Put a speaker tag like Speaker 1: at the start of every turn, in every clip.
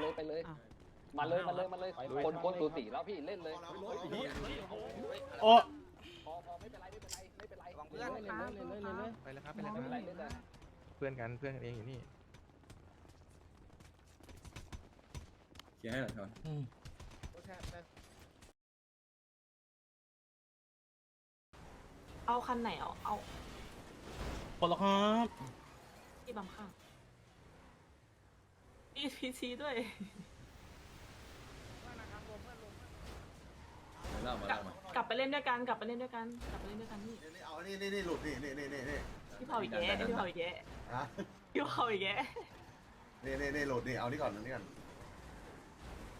Speaker 1: เลยไปเลย
Speaker 2: อ้าว
Speaker 1: มาเลยมาเลยมาเลยคนคนสูสีแล้วพี่เล่นเลย
Speaker 3: โอ้
Speaker 1: พอพอไม่เป็นไรไม่เป็นไรไม่เป็นไร
Speaker 4: ระวังเพื่
Speaker 1: เล่
Speaker 4: อน
Speaker 1: นเลยเล่นเลยเล่นเลย
Speaker 5: ไปเลยครับไปเลยค
Speaker 1: ไม่
Speaker 5: รับ
Speaker 1: เป็นไรเล่นเลย
Speaker 5: เพื่อนกันเพื่อนกันเองอยู่นี่
Speaker 6: เคลียร์ให้หน่อยก่อน
Speaker 3: อืม
Speaker 7: เอาคันไหนเอาเอา
Speaker 3: ปลดแล้วครับ
Speaker 7: ที่บัมข้าง EPC ด้วย
Speaker 6: เล่ามาเล่ามาก
Speaker 7: ลับไปเล่นด้วยกัน กลับไปเล่นด้วยกัน กลับไปเล่นด้วยกันนี่
Speaker 8: นี่เอา นี่นี่นี่หลุด นี่นี่นี่นี่นี่
Speaker 7: พี่เผาอีกแย่พี่เผาอีกแย่
Speaker 8: ฮะ
Speaker 7: พี่เผาอีกแย่
Speaker 8: นี่นี่นี่หลุด นี่ เอานี่ก่อนเอานี่ก่อน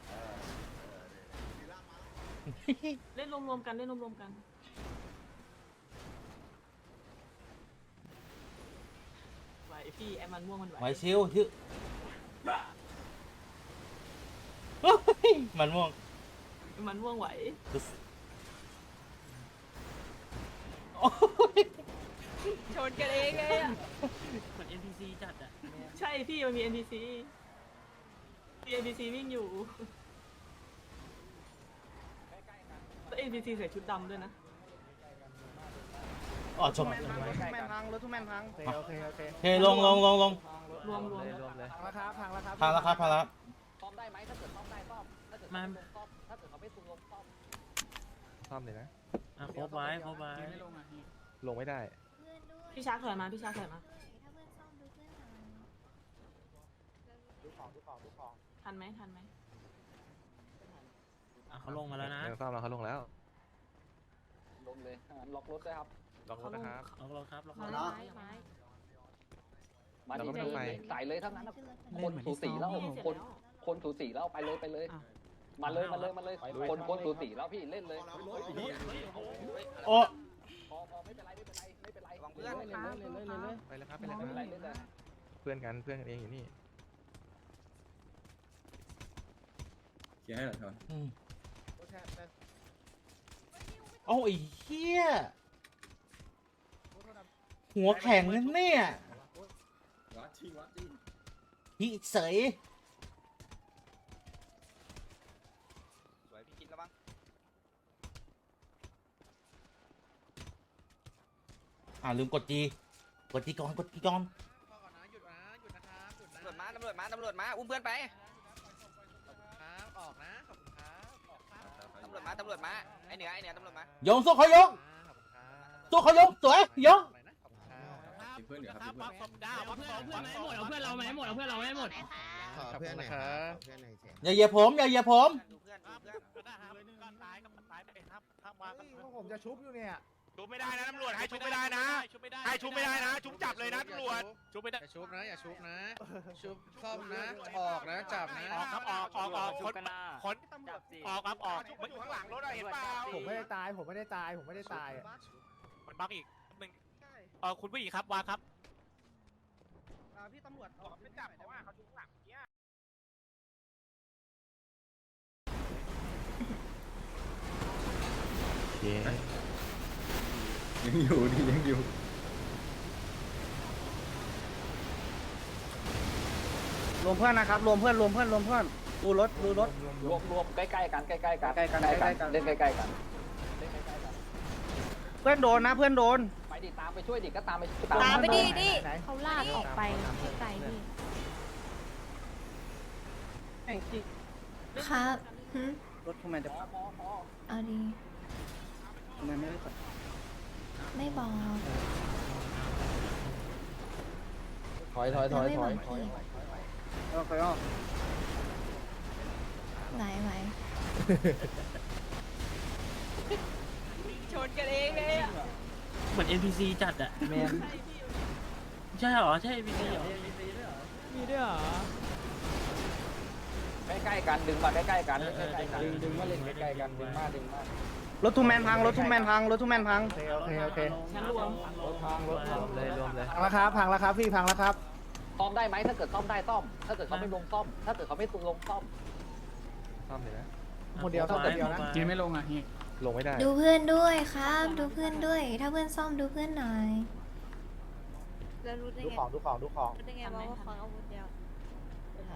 Speaker 8: เออเออนี่ลากมา
Speaker 7: เล่นรวมๆกันเล่นรวมๆกัน ไหวพี่ไอ้มันม่วงมันไหว
Speaker 3: ไหวชิวชิว โอ้ยมันม่วง
Speaker 7: ไอ้มันม่วงไหว
Speaker 3: โอ้ย
Speaker 7: ชนกันเองไงอะ
Speaker 2: เหมือน NPC จัดอะ
Speaker 7: ใช่พี่มันมี NPC มี NPC วิ่งอยู่แล้ว NPC ใส่ชุดดำด้วยนะ
Speaker 3: อ๋อชม
Speaker 4: รถทุกแมนพังรถทุกแมนพัง
Speaker 2: โอเคโอเค
Speaker 3: โอเคลงลงลงลง
Speaker 7: รวมรวม
Speaker 5: รวมเลย
Speaker 2: พังแล้วครับพังแล้วครับ
Speaker 3: พาแล้วครับพาแล้ว
Speaker 1: ซ่อมได้ไหมถ้าเกิดซ่อมได้ซ่อมถ้าเกิดเขาไม่ลงซ่อมถ้าเกิดเขาไม่ลงซ่อม
Speaker 5: ซ่อมเลยนะ
Speaker 2: อะครบไว้ครบไว้
Speaker 5: ลงไม่ได้
Speaker 7: พี่ชาร์จถอยมาพี่ชาร์จถอยมาทันไหมทันไหม
Speaker 2: อะเขาลงมาแล้วนะ
Speaker 5: ยังซ่อมแล้วเขาลงแล้ว
Speaker 1: ลงเลยงั้นล็อกรถด้วยครับ
Speaker 5: ล็อกรถนะครับ
Speaker 2: เอาลงครับลงค
Speaker 7: ไม้
Speaker 2: รับ
Speaker 7: ไม้ไม้
Speaker 1: มา
Speaker 5: เรา
Speaker 1: ดี
Speaker 5: ก็ไม่ต้องไป
Speaker 1: ใส่เลยทั้งนั้นนะ
Speaker 2: เล่
Speaker 1: คนน
Speaker 2: เหมือน
Speaker 1: สู
Speaker 2: ที่
Speaker 1: สี
Speaker 2: ซ้อม
Speaker 1: แล้ว
Speaker 7: พี่เสร็จ
Speaker 1: คน
Speaker 7: แล้ว
Speaker 1: คนสูสีแล้วไปเลยไปเลย
Speaker 2: อะ
Speaker 1: มาเลยมาเลยมาเลยคนคนสูสีแล้วพี่เล่นเลย
Speaker 3: โอ้
Speaker 1: พอพอไม่เป็นไรไม่เป็นไรไม่เป็นไร
Speaker 4: ระวังเพื่อน
Speaker 1: เล่นเลยเล่นเลยเล่นเลย
Speaker 5: ไปเลยครับไปเลย
Speaker 1: ไม่เป็นไร
Speaker 5: ครับ
Speaker 1: เล่นเลย
Speaker 5: เพื่อนกันเพื่อนกันเองอยู่นี่
Speaker 6: เคลียร์ให้หน่อยก่อน
Speaker 3: อืมโอ้ยเฮียหัวแข็งนะเนี่ย
Speaker 6: วัดจ ริงวัดจริง
Speaker 3: ฮิเสย
Speaker 4: สวยพี่กินระวัง
Speaker 3: อ่าลืมกดจีกดจีก่อนกดจีก่อน
Speaker 4: ตำรวจมาตำรวจมาตำรวจมาอุ้มเพื่อนไปตำรวจมาตำรวจมาไอเหนือไอเหนือตำรวจมาย
Speaker 3: งสู้เขายกสู้เขายกสวยยก
Speaker 6: ทีม เพื่อนเหนือครับทีมเพื่อน
Speaker 2: เอาเพื่อนเอาเพื่อนไหมหมดเอาเพื่อนเราไหมหมดเอาเพื่อนเราไหมหมด
Speaker 8: ขอเพื่อนหน่อยครับเพื่อนหน่อยเฉย
Speaker 3: อย่าเหยียบผม อย่าเหยียบผม
Speaker 4: ดูเพื่อนดูเพื่อน
Speaker 2: ผมจะชุบอยู่เนี่ย
Speaker 9: ชุบไม่ได้นะตำรวจให้ชุบไม่ได้นะ ให้ชุบไม่ได้นะ ชุบจับเลยนะตำรวจชุบไม่ได้
Speaker 10: อย่าชุบนะ อย่าชุบนะ ชุบซ่อมนะ ออกนะ จับนะ
Speaker 9: ออกครับออกออกออกคนคนออกครับออกมันอยู่ข้างหลังรถอะเห็นเปล่า
Speaker 2: ผมไม่ได้ตาย ผมไม่ได้ตาย ผมไม่ได้ตาย
Speaker 9: มันบักอีกหนึ่งเออคุณผู้หญิงครับวางครับ
Speaker 4: พี่ตำรวจ
Speaker 9: บอกไม่จับเพราะว่าเขาอยู่ข้างหลังเนี่ย
Speaker 5: โอเค
Speaker 6: ยังอยู่ดียังอยู่
Speaker 4: รวมเพื่อนนะครับ รวมเพื่อนรวมเพื่อนรวมเพื่อนดูรถดูรถ
Speaker 1: รวมรวมใกล้ๆกันใกล้ๆกัน
Speaker 4: ใกล้ๆกันใกล้ๆกัน
Speaker 1: เล่นใกล้ๆกันเล่นใกล้ๆกัน
Speaker 4: เพื่อนโดนนะเพื่อนโดน
Speaker 1: ไป ดิตามไปช่วยดิก็ตามไป
Speaker 7: ตามไปดิดิ
Speaker 2: ไหน
Speaker 7: เขาลากออกไปไกลๆพี่
Speaker 11: ครับหึ
Speaker 4: รถทำไมจะ
Speaker 1: พอพอพอ
Speaker 11: เอาดี
Speaker 4: ทำไมไม่ได้กด
Speaker 11: ไม่บอก
Speaker 3: ถอยถอยถอย
Speaker 11: ไม่
Speaker 3: ถ
Speaker 11: บ
Speaker 3: อ
Speaker 11: อยกพี่
Speaker 4: เอาไปออก
Speaker 11: ไหวไหว
Speaker 7: ชนกันเองไงอะ
Speaker 2: เหมือน NPC จัดอะแมนใช่เหรอ ใช่ NPC เหรอมีด้วยเหรอ
Speaker 1: ใกล้ๆกันดึงมาใกล้ๆกันใกล้ๆกันดึงดึงมาเล่นใกล้ๆกันดึงมาดึงมาร
Speaker 4: ถทุกแมนพังรถทุกแมนพังรถทุกแมนพัง
Speaker 2: โอเคโอเคโอเค
Speaker 7: งั้นรวม
Speaker 1: รถทางรถทาง
Speaker 5: เลยรวมเลย
Speaker 2: พังแล้วครับพังแล้วครับพี่พังแล้วครับ
Speaker 1: ซ่อมได้ไหมถ้าเกิดซ่อมได้ซ่อม ถ้าเกิดเขาไม่ลงซ่อม ถ้าเกิดเขาไม่ลงซ่อม
Speaker 5: ซ่อมเลยนะ
Speaker 2: คนเดียวซ่อมคนเดียวนะ
Speaker 9: กินไม่ลงอะฮี
Speaker 5: ลงไม่ได้
Speaker 11: ดูเพื่อนด้วยครับ ดูเพื่อนด้วย ถ้าเพื่อนซ่อมดูเพื่อนหน่อย
Speaker 7: แล้วรู้ได้
Speaker 2: ดู
Speaker 7: ไง
Speaker 2: ของดูของดูของ
Speaker 7: รู้ได้ไงว่าเขาอาวุธเดียว
Speaker 1: ร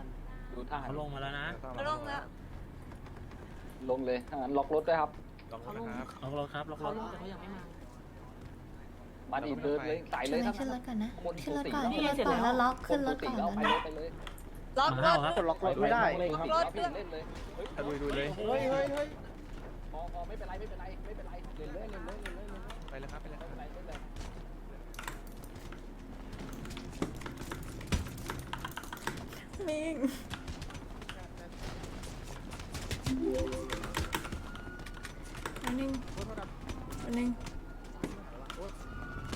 Speaker 1: ดูท่า
Speaker 2: เขาลงมาแล้วนะ
Speaker 7: เขาลงแล้ว
Speaker 1: ลงเลยถ้างั้นล็อกรถด้วยครับ
Speaker 5: ลองรถนะครับ
Speaker 2: ล็อกรถครับล็อกร
Speaker 7: เขา
Speaker 2: ถ
Speaker 7: ลงแต่เขายังไม่มา
Speaker 1: มาดิเดินเลยใส่เล
Speaker 11: ขึ้น
Speaker 1: ย
Speaker 11: เลย
Speaker 1: ครับ
Speaker 11: ขึ้นรถก่อนนะ
Speaker 1: ข้างบน
Speaker 11: ขึ้นรถ
Speaker 1: สูง
Speaker 11: ก่อน
Speaker 1: สี่
Speaker 11: ขึ้นรถก่อนแล้วล็อกขึ้นรถก่อน
Speaker 1: แล้
Speaker 11: แล้วว
Speaker 1: ไป
Speaker 11: นะ
Speaker 1: เลยไปเลย
Speaker 7: ล็อก
Speaker 2: มาร
Speaker 7: ถ
Speaker 2: แล้วครับ
Speaker 4: กดล็อกรถไม่ได้
Speaker 1: เล่นครับ
Speaker 7: รถด้วย
Speaker 1: เล่นเลย
Speaker 5: ถ้าลุยลุยเลย
Speaker 4: เฮ้ยเฮ้ยเฮ้ย
Speaker 1: พ อพอไม่เป็นไรไม่เป็นไรไม่เป็นไรเล่นเลยเล่นเลยเล่นเลยเล่นเลย
Speaker 5: ไปเลยครับไปเลยครับ
Speaker 1: ไม่เป็นไรไม่เป็นไร
Speaker 11: มิงอันหนึ่งอันหนึ่ง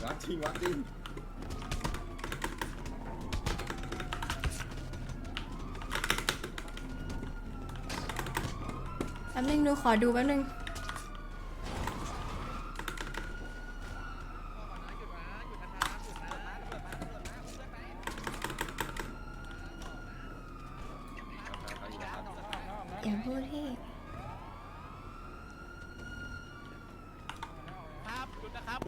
Speaker 6: วัดจริงวัดจริง
Speaker 11: ป๊บนึงหนูขอดูแป๊บนึงอย่าพูดที่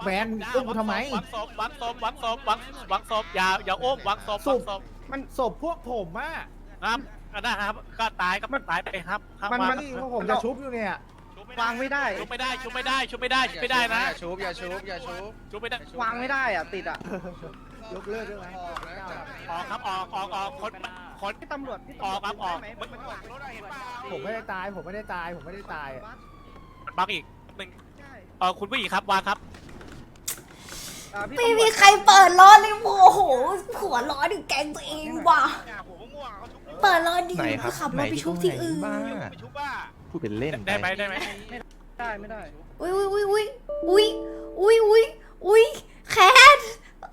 Speaker 10: แหวนอุ้มกูทำไม
Speaker 9: วังศพวังศพวังศพวังวังศพอย่าอย่าอุ้มวังศพวังศพ
Speaker 10: มันศพพวกผมอะ
Speaker 9: ครับ ก็ได้ครับ ก็ตายก็มันตายไปครับครับ
Speaker 10: มัน
Speaker 9: วาง
Speaker 10: มันพวกผมจะชุบอยู่เนี่ย
Speaker 4: วางไม่ได้
Speaker 9: ชุบไม่ได้ ชุบไม่ได้ ชุบไม่ได้ ชุบไม่ได้นะ
Speaker 10: อย่าชุบอย่าชุบอย่าชุบ
Speaker 9: ชุบไม่ได้
Speaker 4: วางไม่ได้อะติดอะ
Speaker 10: ยกเลิกได้ไหม
Speaker 9: ออกครับ ออกออกออกคนคน
Speaker 4: พี่ตำรวจพี่
Speaker 9: ออกครับออก
Speaker 4: ได้ไหม
Speaker 9: มึง
Speaker 4: มันวาง
Speaker 10: ผมไม่ได้ตาย ผมไม่ได้ตาย ผมไม่ได้ตาย
Speaker 9: บังอีกหนึ่งเออคุณผู้หญิงครับวางครับ
Speaker 4: อ่าพี่
Speaker 11: ไม่
Speaker 4: ตำรวจ
Speaker 11: มีใครเปิดล้อเลยโอ้โหหัวล้อถึงแกงตัวเองว่ะ เปิดล้อดี
Speaker 5: ไหนครับ
Speaker 11: ขับรถไปชุบที่อื่น
Speaker 5: บ้า
Speaker 9: ไปชุบว่า
Speaker 5: พูดเป็นเล่น
Speaker 9: ได้ไหมได้ไหม
Speaker 4: ได้ไม่ได้
Speaker 11: อุ้ยอุ้ยอุ้ยอุ้ยอุ้ยอุ้ยอุ้ยแคท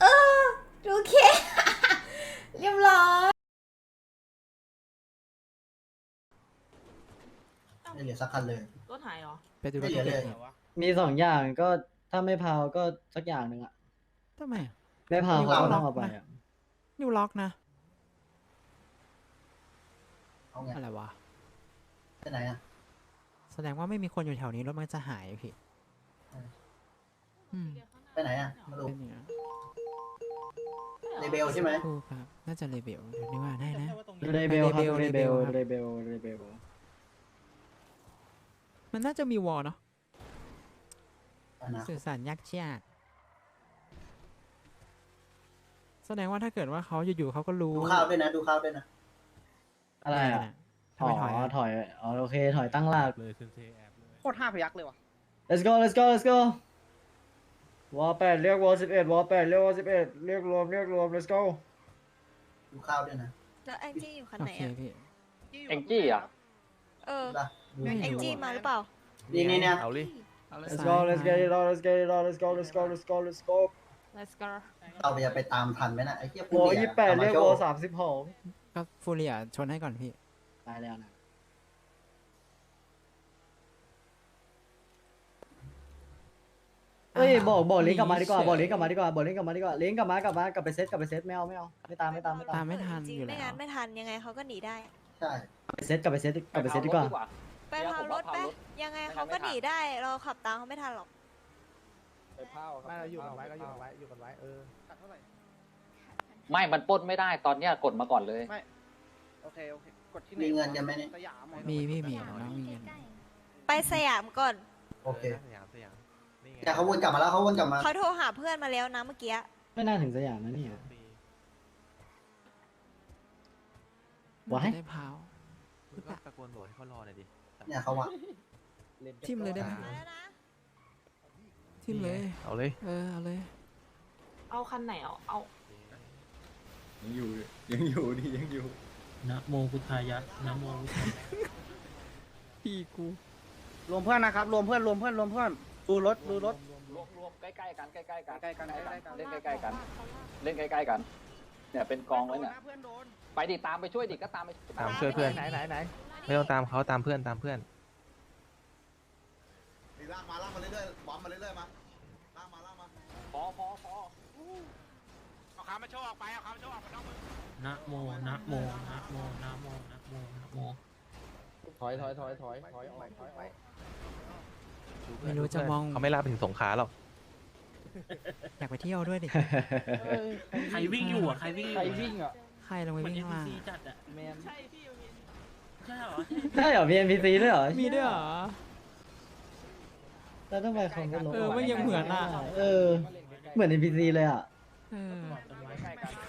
Speaker 11: เออโอเค เรียบร้อย
Speaker 1: ไม่เหลือสักคันเลย
Speaker 7: รถหายเหรอ
Speaker 10: ไปดู
Speaker 1: ไม่เหลือเลย
Speaker 12: มีสองอย่างก็ถ้าไม่พาวก็สักอย่างหนึ่งอะ
Speaker 10: ทำไม
Speaker 12: ไม่พาวเขาก็ต้องเอาไปอะ
Speaker 10: นิวล็อกนะ
Speaker 1: เอา ไง
Speaker 10: อะไรวะ
Speaker 1: ไปไหนอะ
Speaker 10: แสดงว่าไม่มีคนอยู่แถวนี้รถมันจะหายพี่อืม
Speaker 1: ไปไหนอะ มาดู
Speaker 10: เป็นอย่างนั้น
Speaker 1: เลเบลใช่ไหม
Speaker 10: ถูกครับน่าจะเลเบลเดี๋ยวนี้ว่าได้นะ
Speaker 12: เรเบลครับ
Speaker 10: เร
Speaker 12: เร
Speaker 10: เบ
Speaker 12: เบ
Speaker 10: ล
Speaker 12: ล
Speaker 10: ครับ
Speaker 12: เรเบลเรเบล
Speaker 10: มันน่าจะมีวอลเนาะ
Speaker 1: อนาคต
Speaker 10: สื่อสารยากชากแสดงว่าถ้าเกิดว่าเขาอยู่ๆเขาก็รู้
Speaker 1: ดูข้าวด้วยนะ ดูข้าวด้วยนะ
Speaker 12: อะไรอะ
Speaker 10: ทำ
Speaker 12: อ๋
Speaker 10: ไมถอย
Speaker 12: อ
Speaker 10: อะ
Speaker 12: ถอยอ๋อโอเค ถอยตั้งหลัก
Speaker 4: โคตรห้าพยักเลยว่ะ
Speaker 12: let's go let's go let's go วอลแปดเรียกวอลสิบเอ็ดวอลแปดเรียกวอลสิบเอ็ดเรียกรวมเรียกรวม let's go
Speaker 1: ดูข้าวด้วยนะ
Speaker 11: แล้วแองจี้อยู่คัน
Speaker 10: โอ
Speaker 11: ไหน
Speaker 10: เค
Speaker 11: อะ
Speaker 10: พี่
Speaker 1: เอ็งจี้อะ
Speaker 11: เออ
Speaker 1: ล่ะดู
Speaker 11: แองจี้มาหรือเปล่า
Speaker 1: นี่นี่เนี่ย
Speaker 5: เอาลิ
Speaker 12: let's go let's get it on let's get it on let's go let's go let's go let's go
Speaker 7: Let's go
Speaker 1: เราจะไปตามทันไหมนะไอ้เหี้ยว
Speaker 12: อลยี่แปดเรียกวอลสามสิบหก
Speaker 10: ก็ฟูเรียชนให้ก่อนพี่
Speaker 12: ตายแล้วนะ เอ้ยบอกบอกลิงก์กลับมาดีกว่าบอกลิงก์กลับมาดีกว่าบอกลิงก์กลับมาดีกว่าลิงก์กลับมากลับมากลับไปเซตกลับไปเซตไม่เอาไม่เอาไม่ตามไม่ตามไม่ตา
Speaker 10: ตามมไม่ทัน
Speaker 11: จริง
Speaker 10: อยู่
Speaker 11: ไม่
Speaker 10: แล้ว
Speaker 11: งั้นไม่ทันยังไงเขาก็หนีได้
Speaker 1: ใช่
Speaker 12: กลับไปเซตกลับไปเซตกลับไปเซตดีกว่า
Speaker 11: ไปพาวรถไปยังไงเขาก็หนีได้ เราขับตามเขาไม่ทันหรอก
Speaker 1: ไปเผา
Speaker 10: ไม่เราอยู่กันไว้เราอยู่กันไว้อยู่กันไว้เออ
Speaker 4: ตัดเท่าไหร่
Speaker 1: ไม่มันปล้นไม่ได้ตอนเนี้ยกดมาก่อนเลย
Speaker 4: โอเค โอเค กดที่ไหน
Speaker 1: มีเงินกันไหมเนี่ย
Speaker 4: สยามเหรอ
Speaker 10: มีพี่มีน้องมีเงิน
Speaker 11: ไปสยามก่อน
Speaker 1: โอเค
Speaker 5: สยามสยามนี่ไง
Speaker 1: แต่เขาวนกลับมาแล้วเขาวนกลับมา
Speaker 11: เขาโทรหาเพื่อนมาแล้วนะเมื่อกี้
Speaker 12: ไม่น่าถึงสยามนะเนี่ยไว้
Speaker 10: น่าจะได้พาว
Speaker 5: คุณก็ตะโกนบอกให้เขารอหน่อยดิ
Speaker 1: เนี่ยเขาวะ
Speaker 10: ทิมเลยได้ไหม
Speaker 11: มาแล้วนะ
Speaker 10: ทิมเลย
Speaker 5: เอาเลย
Speaker 10: เออ เอาเลย
Speaker 7: เอาคันไหนเอา เอา
Speaker 6: ยังอยู่ยังอยู่ดิยังอยู่
Speaker 2: นะโมพุทธายะนะโมพุทธายะ
Speaker 10: พี่กู
Speaker 4: รวมเพื่อนนะครับ รวมเพื่อนรวมเพื่อนรวมเพื่อนดูรถดูรถ
Speaker 1: รวมรวมใกล้ๆกันใกล้ๆกัน
Speaker 4: ใกล้ๆกันใกล้ๆกัน
Speaker 1: เล่นใกล้ๆกัน เล่นใกล้ๆกัน เนี่ยเป็นกองไว้เนี่ย
Speaker 4: เพื่อนโดน
Speaker 1: ไปดิตามไปช่วยดิก็ตามไป
Speaker 5: ตามช่วยเพื่อน
Speaker 10: ไหนไหนไหน
Speaker 5: ไม่ต้องตามเขาตามเพื่อนตามเพื่อน
Speaker 8: นี่ลากมาลากมาเรื่อยๆบอมมาเรื่อยๆมาลากมาลากมา
Speaker 1: พอพอพอ
Speaker 9: เอา ขามาโชว์ออกไปเอาขามาโชว์ออกไปนอกมือ
Speaker 2: นะโมนะโมนะโมนะโมนะโมนะโม
Speaker 1: ถอยถอยถอยถอยถอยออกถอยออก
Speaker 10: ไม่รู้จะมอง
Speaker 5: เขาไม่ลากไปถึงสงขลาหรอก
Speaker 10: อยากไปเที่ยวด้วยดิ
Speaker 2: ใครวิ่งอยู่อะใครวิ่งอยู่
Speaker 1: ใครวิ่งอะ
Speaker 10: ใครลงไป
Speaker 2: เหมือน
Speaker 10: วิ่งข้างล่าง
Speaker 2: NPC จัดอะ
Speaker 1: แมน
Speaker 7: ใช่พี่อยู่มี
Speaker 10: ใช่เหรอ
Speaker 12: ใช่เหรอมี NPC ด้วยเหรอ
Speaker 10: มีด้วยเหรอ
Speaker 12: แล้วทำไมคนก็ลบ
Speaker 10: เออไม่ยังเหมือนอะ
Speaker 12: เออเหมือน NPC เลยอะ
Speaker 10: เออ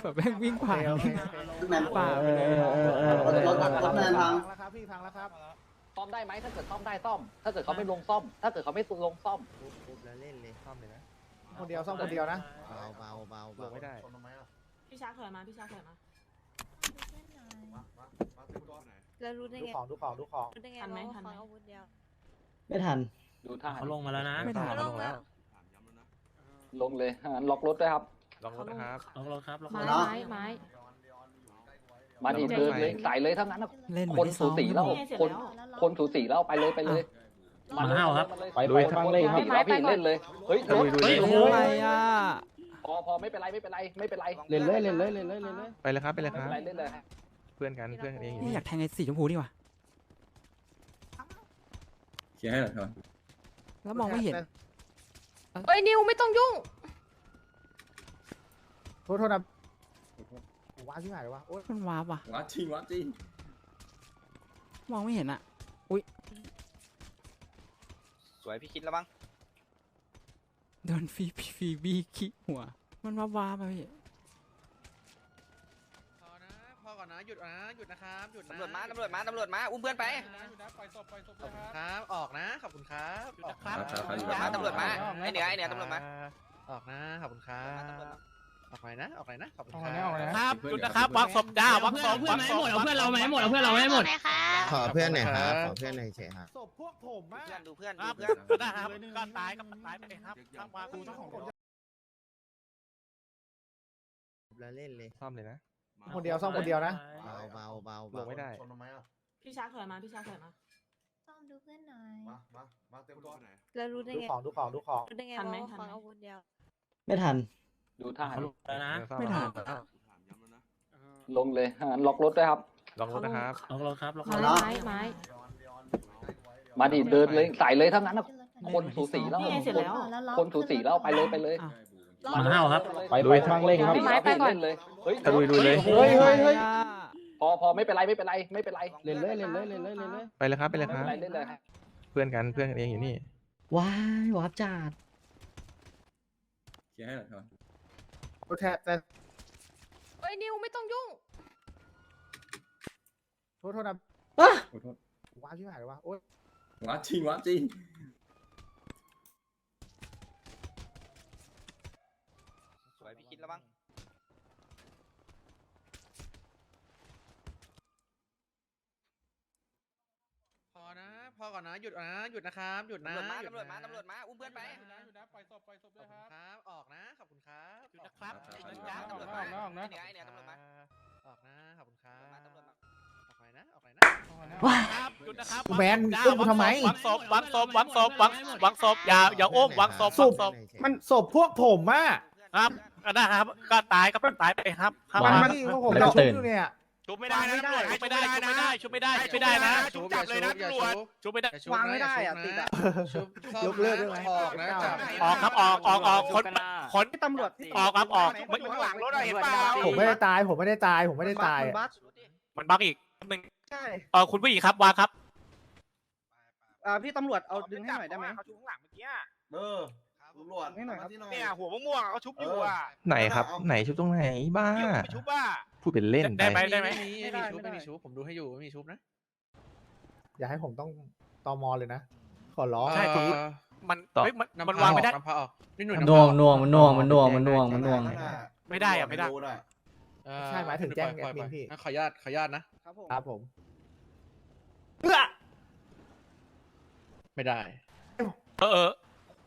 Speaker 10: แบบแม่งวิ่งผ่านป่า
Speaker 12: เอ
Speaker 10: ไป
Speaker 12: อ
Speaker 10: เลย
Speaker 12: เออเออเออ
Speaker 8: รถรถแมนพัง
Speaker 1: แล้วครับพี่พังแล้วครับซ่อมได้ไหมถ้าเกิดซ่อมได้ซ่อม ถ้าเกิดเขาไม่ลงซ่อม ถ้าเกิดเขาไม่ลงซ่อม
Speaker 5: เล่นเลยซ่อมเลยนะ
Speaker 1: คนเดียวซ่อมคนเดียวนะ
Speaker 5: เบาเบาเบาลงไม่ได้
Speaker 8: ชนทำไมอะ
Speaker 7: พี่ชาร์จถอยมาพี่ชาร์จถอยมา
Speaker 8: มามามาเต็มตัว
Speaker 11: แล้วรู้ได้
Speaker 1: ดู
Speaker 11: ไง
Speaker 1: ของดูของดูของ
Speaker 11: รู้ได้ไง
Speaker 7: ทันไหม
Speaker 11: ว่า
Speaker 7: ทันไหม
Speaker 11: เขาอาวุธเดียว
Speaker 12: ไม่ทัน
Speaker 1: ดูท่า
Speaker 2: เขาลงมาแล้วนะ
Speaker 10: ไม่ทัน
Speaker 5: ลงแล้ว
Speaker 1: ลงเลยล็อกรถด้วยครับ
Speaker 5: ลองรถนะครับ
Speaker 2: ลองรถครับลอง
Speaker 7: ไม้
Speaker 2: รถ
Speaker 7: ไม้ไม้
Speaker 1: มาดิเดินเลยใส่เลยทั้งนั้นนะ
Speaker 10: เล่นเหมื
Speaker 1: ค
Speaker 10: อน
Speaker 1: น
Speaker 10: ที่
Speaker 1: สู
Speaker 10: ซ้อม
Speaker 1: สีแล้ว
Speaker 7: นี่ไงเสร็จ
Speaker 1: คน
Speaker 7: แล้ว
Speaker 1: คนสูสีแล้วไปเลยไปเลย
Speaker 2: มาห้าวครับ
Speaker 1: ไปเลยฟังเลยครับแล้วพี่เล่นเลยเฮ้ยรถ
Speaker 2: เฮ้ยโอ้โห
Speaker 10: อะไรอะ
Speaker 1: พอพอไม่เป็นไรไม่เป็นไรไม่เป็นไร
Speaker 12: เล่นเลยเล่นเลยเล่นเลยเล่นเลย
Speaker 5: ไปเลยครับไปเลย
Speaker 1: ไม่
Speaker 5: ครั
Speaker 1: เป็
Speaker 5: บ
Speaker 1: นไรเล่นเลย
Speaker 5: เพื่อนกันเพื่อนกันเองอยู่
Speaker 10: นี่
Speaker 5: นี่
Speaker 10: อยากแทงไอ้สีชมพูนี่ว่ะ
Speaker 6: เคลียร์ให้หน่อยเถอะ
Speaker 10: แล้วมองไม่เห็น
Speaker 11: เอ้ยนิวไม่ต้องยุ่ง
Speaker 1: โทษโทษนะว้าที่ไหนวะโอ๊ย
Speaker 10: มันวาร์ปว่ะ
Speaker 6: วัดจริงวัดจริง
Speaker 10: มองไม่เห็นอะ
Speaker 9: สวยพี่คิดแล้วบ้าง
Speaker 10: โดนฟีฟีฟีบีคิกหัว มันวาร์ปวาร์ปอะพี่
Speaker 9: พอนะพอก่อนนะหยุดนะหยุดนะครับหยุดนะตำรวจมาตำรวจมาตำรวจมาอุ้มเพื่อนไป
Speaker 5: ครับออกนะขอบคุณครับ
Speaker 9: ออกครับ
Speaker 6: ครับครับ
Speaker 9: มาตำรวจมาไอเหนือไอเหนือตำรวจมา
Speaker 5: ออกนะขอบคุณครับ ออกไหนนะ ออกไหนนะขอบคุณ
Speaker 1: เอา
Speaker 5: ค
Speaker 1: ไง
Speaker 5: รับ
Speaker 1: เอาไง
Speaker 9: ครับหยุดนะครับวักศพจ้าวักศพวักศพ
Speaker 2: เอาเพื่อนเราไหมหมดเอาเพื่อนเราไหมหมด
Speaker 5: ขอเพื่อนหน่อยครับ ขอเพื่อนหน่อยเฉยครับ
Speaker 1: ศพพวกผมอะ
Speaker 9: เพื่อนดูเพื่อน
Speaker 2: ค
Speaker 9: ดู
Speaker 2: รับ
Speaker 9: เพื่อน
Speaker 2: ก็ได้ครับก็ตายก็ตายไปครับข้างวากูต้องของ
Speaker 5: แล้วเล่นเลย ซ่อมเลยนะ
Speaker 1: คนเดียวซ่อมคนเดียวนะ
Speaker 5: เบาเบาเบา
Speaker 8: ลงไม่ได้ ชนทำไมอะ
Speaker 7: พี่ชาร์จถอยมา พี่ชาร์จถอยมา
Speaker 11: ซ่อมดูเพื่อนหน่อย
Speaker 8: มา มา มาเต็มตัว
Speaker 11: แล้วรู้ได้
Speaker 1: ดู
Speaker 11: ไง
Speaker 1: ของดูของดูของ
Speaker 11: รู้ได้ไง
Speaker 7: ทันไหม
Speaker 11: ว่า
Speaker 7: ทัน
Speaker 11: เขา
Speaker 7: ไหม
Speaker 11: อาวุธเดียว
Speaker 12: ไม่ทัน
Speaker 1: ดูท่า
Speaker 2: เขาลงแล้วนะ
Speaker 10: ไม่ทัน
Speaker 1: ลงเลยล็อกรถด้วยครับ
Speaker 5: ลองรถนะครับ
Speaker 2: ลองรถครับลองร
Speaker 7: ไม้
Speaker 2: ถ
Speaker 7: ไม้ไม้
Speaker 1: มาดิเดินเลยใส่เลยทั้งนั้นนะคนสูสีแล้ว
Speaker 7: นี่ไงเสร็จแล้ว
Speaker 1: คนสูสีแล้วไปเลยไปเลย
Speaker 10: อ้าว
Speaker 2: มาห้าวครับ
Speaker 1: ไปลุยทางเล่นครับ
Speaker 7: พี่ไม้ไปก่อน
Speaker 1: เล่นเลยเฮ้ย
Speaker 5: ลุยลุยเลย
Speaker 12: เฮ้ยเฮ้ยเฮ้ย
Speaker 1: พอพอไม่เป็นไรไม่เป็นไรไม่เป็นไร
Speaker 12: เล่นเลยเล่นเลยเล่นเลยเล่นเลย
Speaker 5: ไปเลยครับไปเลย
Speaker 1: ไม่
Speaker 5: ค
Speaker 1: เป็
Speaker 5: รับ
Speaker 1: นไรเล่นเลย
Speaker 5: เพื่อนกันเพื่อนกันเองอยู่นี่
Speaker 12: ว้ายวาร์ปจัด
Speaker 6: เคลียร์ให้หน่อยเถอะ
Speaker 1: โทษแท้แต่
Speaker 11: เอ้ยนิวไม่ต้องยุ่ง
Speaker 1: โทษโทษนะ
Speaker 12: อะ
Speaker 6: ขอโทษ
Speaker 1: ว้าที่ไหนวะโอ๊ย
Speaker 6: วัดจริงวัดจริง
Speaker 9: สวยพี่คิดแล้วบ้าง
Speaker 5: พ อนะพอก่อนนะหยุดนะหยุดนะครับหยุดนะ
Speaker 9: ตำรวจมาตำรวจมาตำรวจมาอุ้มเพื่อนไป
Speaker 5: ขอบคุณครับ ออกนะขอบคุณครับ
Speaker 9: หยุดนะครับไอ้เหนือตำรวจมาไอเหนือไอเหนือตำรวจมา
Speaker 5: ออกนะขอบคุณครับ
Speaker 9: มาตำรวจมา
Speaker 5: ออกไหนนะออกไหนนะ
Speaker 12: ว้า
Speaker 9: ครับหยุดนะครับ
Speaker 1: แมนอุ้มกูทำไม
Speaker 9: วักศพวักศพวักศพวักวักศพอย่าอย่าอุ้มวักศพวักศพ
Speaker 1: มันศพพวกผมอะ
Speaker 9: ครับก็ได้ครับ ก็ตายก็ตายไปครับครับ
Speaker 1: มัน
Speaker 9: ครับ
Speaker 1: ที่พวกผมจะชุบอยู่เนี่ย
Speaker 9: ชุบไม่ได้นะตำรวจชุบไม่ได้ชุบไม่ได้ชุบไม่ได้ชุบไม่ได้นะชุบจับเลยนะตำรวจชุบไม่ได้
Speaker 4: วางไม่ได้อะติดอะ
Speaker 1: ยกเลิกได้ไหม
Speaker 5: ออกนะจับ
Speaker 9: ออกครับออกออกออกคนคน
Speaker 4: ตำรวจ
Speaker 9: ออกครับออกไม่หลังรถเห็นเปล่า
Speaker 1: ผมไม่ได้ตายผมไม่ได้ตายผมไม่ได้ตาย
Speaker 4: มันบั๊ก
Speaker 9: มันบั๊กอีกหนึ่ง
Speaker 4: ใช่
Speaker 9: เออคุณผู้หญิงครับวางครับ
Speaker 4: อ่าพี่ตำรวจเอาดึงให้หน่อยได้ไหม
Speaker 9: เขาชุบข้างหลังเมื่อกี้
Speaker 8: เออ ตำรวจ
Speaker 4: ให้หน่อยครับ
Speaker 8: มาที่หน่อย
Speaker 9: เนี่ยหัวม่วงๆเขาชุบอยู่อะ
Speaker 5: ไหนครับ ไหนชุบตรงไหนบ้า
Speaker 9: เกี่ยวกับชุบอะ
Speaker 5: พูดเป็นเล่น
Speaker 9: ได้ไหมได้ไหม
Speaker 4: ไม่ได้ไม่ได้
Speaker 1: อย่าให้ผมต้องตอมอเลยนะ ขอร้อง
Speaker 9: ใช่คุณมัน
Speaker 5: ต่อ
Speaker 9: เฮ้ยมันมันวางไม่ได้
Speaker 12: มันน่วงน่วงมันน่วงมันน่วงมันน่วงมันน่วง
Speaker 9: ไม่ได้อะไม่ได้
Speaker 1: ใช่หมายถึงแจ้งแอดมินพี่
Speaker 5: ขออนุญาตขออนุญาตนะ
Speaker 4: ครับผม
Speaker 1: ครับผม
Speaker 5: ไม่ได้
Speaker 9: เออเออ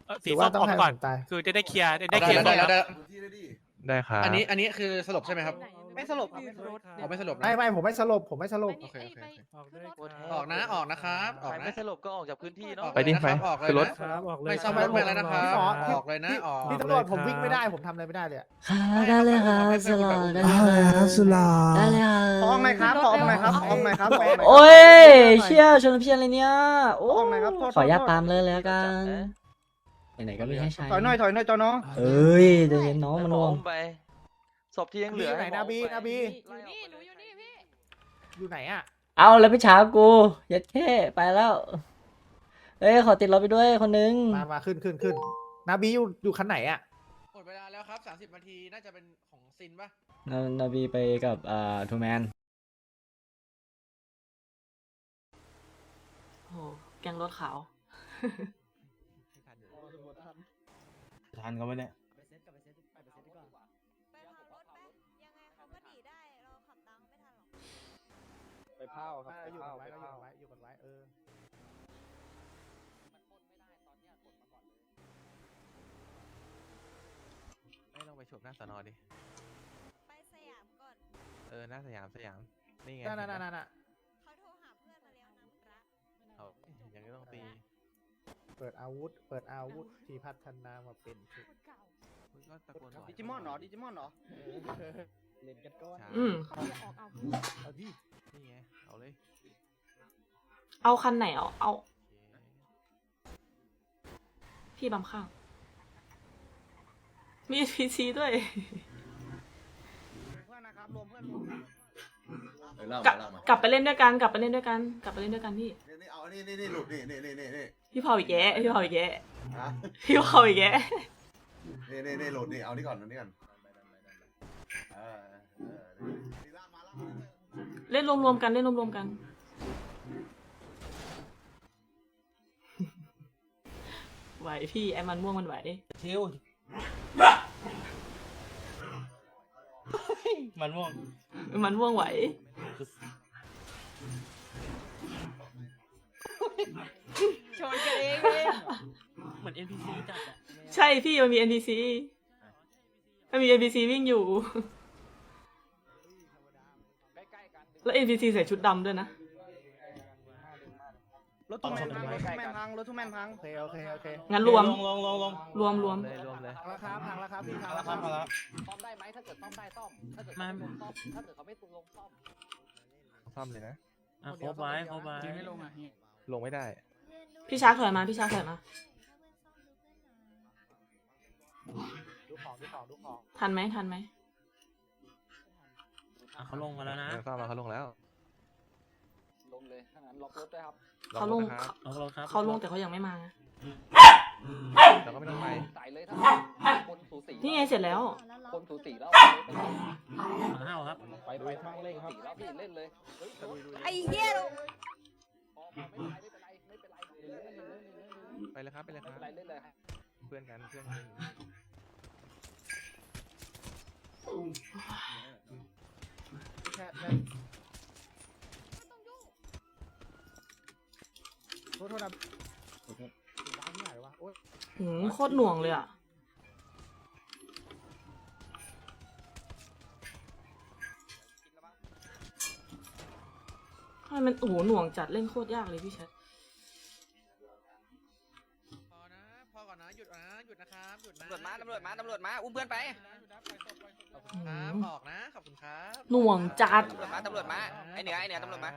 Speaker 9: เออ
Speaker 1: ห
Speaker 9: สี
Speaker 1: รือ
Speaker 9: ส้
Speaker 1: ว่ามต้อง
Speaker 9: ออก
Speaker 1: ให้
Speaker 9: ก่อน
Speaker 1: ผมตาย
Speaker 9: คือจะได้เคลียร์ได้ได้เคลียร์
Speaker 5: ได้ได้ได้
Speaker 8: พื้นที่ได้ดิ
Speaker 5: ได้ครับ
Speaker 4: อันนี้อันนี้คือสลบใช่ไหมครับ
Speaker 7: ไม่
Speaker 4: ไม่สลบครับไม่สลบ
Speaker 5: อ๋อไม่สลบนะ
Speaker 1: ไม่ไม่ผมไม่สลบผมไม่สลบ
Speaker 5: โอเคโอเค
Speaker 2: ออกด้วย
Speaker 5: ออกนะออกนะครับออกนะ
Speaker 9: ไม่สลบก็ออกจากพื้นที่เนาะ
Speaker 5: ไปดิไป
Speaker 4: ออกเลย
Speaker 5: ขึ้นรถ
Speaker 2: ครับออกเลย
Speaker 5: ไม่ซ่อมรถไปแล้วนะครับ
Speaker 1: พี่หมอ
Speaker 5: ออกเลยนะ
Speaker 1: พี่
Speaker 5: ออก
Speaker 1: พี่ตำรวจผมวิ่งไม่ได้ผมทำอะไรไม่ได้เลยอะ
Speaker 12: ได้เลยครับสลอได้เลยครับสลอได้เลยครับ
Speaker 4: ออกหน่อยครับออกหน่อยครับออกหน่อยครับออกหน่อย
Speaker 12: โอ้ยเชี่ยชนเพี้ยนเลยเนี่ยโอ้
Speaker 4: ออกหน่อยครับโทษ
Speaker 12: ขออนุญาต
Speaker 4: โทษ
Speaker 12: ตามเลยแล้วกัน ไหนๆก็มีให้ใช้
Speaker 4: ถอยหน่อยถอยหน่อยจอน้อง
Speaker 12: เอ้ยใจเย็นน้องมันน่วง
Speaker 9: ไปศพที่ยังเหลือ
Speaker 1: อยู่ไหนนาบีนาบี
Speaker 11: อยู่นี่หนูอยู่นี่พี่
Speaker 1: อยู่ไหนอะ
Speaker 12: เอาแล้วพี่ช้ากูยัดแค่ไปแล้วเอ้ยขอติดรถไปด้วยคนนึง
Speaker 5: มามาขึ้นขึ้นขึ้นนาบีอยู่อยู่คันไหนอะหมดเวลาแล้วครับสามสิบนาทีน่าจะเป็นของซินปะ
Speaker 12: นานาบีไปกับอ่าทูแมน
Speaker 7: โอ้แกงรถขาว
Speaker 3: ทันเขาไหมเนี่ย
Speaker 4: ไปเซ็
Speaker 12: ตกับไปเซ็ตไปไปเซ็ตดีก
Speaker 1: ว่า
Speaker 11: ไปเผารถไปยังไงเขาก็ดีได้ เราขับตามไม่ทันหรอก ไป
Speaker 13: เผา
Speaker 4: ครับไป
Speaker 5: อยู่กันไว้เรอยู่กันไว้อยู่กันไว้เออไม่ต้อนไม่ต้องไปฉบหน้าสนอดิ
Speaker 11: ไปสยามก่อน
Speaker 5: เออหน้าสยามสยาม นี่ไง
Speaker 4: นั่นนั่นนั่น
Speaker 11: เขาโทรหาเพื่อนมาแล้วนะมึงระ
Speaker 5: เอายังไงก็ต้องตี เปิดอาวุธ เปิดอาวุธที่พัฒนามาเป็นชุดมึงก็ตะโกน
Speaker 4: ดิจิมอนเหรอดิจิมอนเหรอเล่นกันก่อน
Speaker 7: อืม
Speaker 5: เอาดินี่ไงเอาเลย
Speaker 7: เอาคันไหนเอาเอา พี่บำข้าง มี NPC ด้วย
Speaker 4: เพื่อนนะครับรวมเพื่อนรวม
Speaker 6: เออเล่าก
Speaker 7: ลั
Speaker 6: มา
Speaker 7: บ
Speaker 6: เล่ามาก
Speaker 7: ลับไปเล่นด้วยกัน กลับไปเล่นด้วยกัน กลับไปเล่นด้วยกันพี่
Speaker 8: นี่นี่เอา นี่นี่นี่หลุดนี่นี่นี่นี่นี่
Speaker 7: พี่เผาอีกแยะพี่เผาอีกแยะ
Speaker 8: ฮะ
Speaker 7: พี่เผาอีกแยะ
Speaker 8: นี่นี่นี่หลุดนี่ เอานี่ก่อนเอานี่ก่อนเออเออนี่ลากมาลากมา
Speaker 7: เล่นรวมๆกันเล่นรวมๆกัน ไหวพี่ไอ้มันม่วงมันไหว
Speaker 3: ชิวมันม่วง
Speaker 7: มันม่วงไหว
Speaker 2: ชนกันเองเหมือน NPC จัดอะ
Speaker 7: ใช่พี่มันมี NPC มันมี NPC วิ่งอยู่
Speaker 1: ใกล้ๆกัน
Speaker 7: แล้ว NPC ใส่ชุดดำด้วยนะ
Speaker 4: รถทูแมนพังรถทูแมนพังรถทูแมนพัง
Speaker 5: โอเคโอเคโอเค
Speaker 7: งั้นรวม
Speaker 3: ลงลงลงลง
Speaker 7: รวมรวม
Speaker 5: เลยรวมเลย พังแล้วครับพังแล้วครับพี่พัง
Speaker 3: มา
Speaker 5: แล้
Speaker 3: แล้วว
Speaker 5: ค
Speaker 3: ค
Speaker 5: รั
Speaker 3: รั
Speaker 5: บบ
Speaker 3: มาแล้ว
Speaker 1: ซ่อมได้ไหมถ้าเกิดซ่อมได้ซ่อม ถ้าเกิดเขาไม่ลงซ่อมถ้าเกิดเขาไม่ลงซ่อม
Speaker 5: ซ่อมเลยนะ
Speaker 2: อะครบไว้ครบไว้
Speaker 4: ไม่ลงอะ
Speaker 5: ลงไม่ได้
Speaker 7: พี่ชาร์จถอยมา พี่ชาร์จถอยมา
Speaker 5: ดูของดูของดูของ
Speaker 7: ทันไหมทันไหม
Speaker 2: อะเขาลงมาแล้วนะ
Speaker 5: ซ่อมแล้วเขาลงแล้ว
Speaker 1: ลงเลยถ้างั้นล็อกรถด้วยครับ
Speaker 7: เขาลง
Speaker 5: นะครับ
Speaker 2: เอาลงครับ
Speaker 7: เขาลงแต่เขายังไม่มา
Speaker 5: เราก็ไม่ต้องไป
Speaker 1: สายเลยถ้าคนสูสี
Speaker 7: นี่ไงเสร็จแล้ว
Speaker 1: คนสูสีแล้ว
Speaker 2: ห้าวครับ
Speaker 1: ไปไปข้างเล่นครับสีแล้วพี่เล่นเลยเฮ้ยรถ
Speaker 11: ไอ้เหี้ยลูก
Speaker 1: พอพอ ไม่เป็นไรไม่เป็นไรไม่เป็นไรเล่นเลยเล่นเลยเล่นเลย
Speaker 5: ไปเลยครับไปเลยค
Speaker 1: ไม่
Speaker 5: รับ
Speaker 1: เป็นไรเล่นเลย
Speaker 5: เพื่อนกันเพื่อนกัน
Speaker 4: แค่แค่โทษโทษนะร้านไหนวะโอ๊ย
Speaker 7: หืมโคตรหน่วงเลยอะ ทำไมมันโอ้โหหน่วงจัดเล่นโคตรยากเลยพี่แชท
Speaker 5: พอนะ พอก่อนนะ หยุดนะ หยุดนะครับ หยุดนะ
Speaker 4: ตำรวจมาตำรวจมาตำรวจมา อุ้มเพื่อนไป
Speaker 5: ขอบคุณครับออกนะ ขอบคุณครับ
Speaker 7: หน่วงจัด
Speaker 4: ตำรวจมาตำรวจมาไอ้เหนือไอ้เหนือตำรวจมา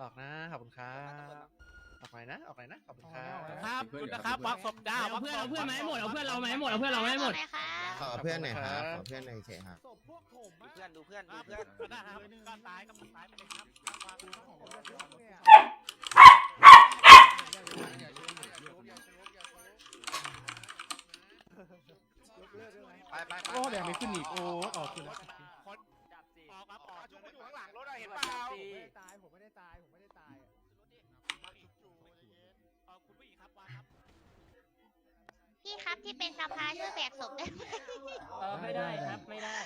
Speaker 5: ออกนะ ขอบคุณครับ ออกไปนะออกไปนะขอบคุณครับ
Speaker 9: ครับหยุดนะครับวักศพดา
Speaker 2: เอาเพื่อนเอาเพื่อนไหมหมดเอาเพื่อนเราไหมหมดเอาเพื่อนเราไหมหมด
Speaker 8: ขอเพื่อนหน่อยครับขอเพื่อนหน่อยเฉยครับ
Speaker 4: ศพพวกผม
Speaker 9: เพื่อนดูเพื่อนดูเพื่อนก็ได้ครับก็ตายก็ตายไปเลยครับ
Speaker 8: ไปไปไป
Speaker 5: โอ้แดงไม่ขึ้นอีกโอ้ออกขึ้นแล้ว
Speaker 9: คนจับสิออกครับออกชุบอยู่ข้างหลังรถอะเห็นเปล่า
Speaker 11: พี่ครับที่เป็นสภาช่วยแบกศพได้ไหม
Speaker 2: เออไม่ได้ครับไม่ได้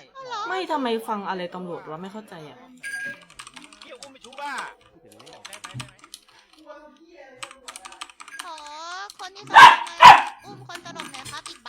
Speaker 7: ไม่ทำไมฟังอะไรตำรวจวะไม่เข้าใจอะ
Speaker 9: เกี่ยวอุ้มไปชุบอะ
Speaker 11: ขอคนที่สองมาอุ้มคนสลบหน่อยครับอีกใบ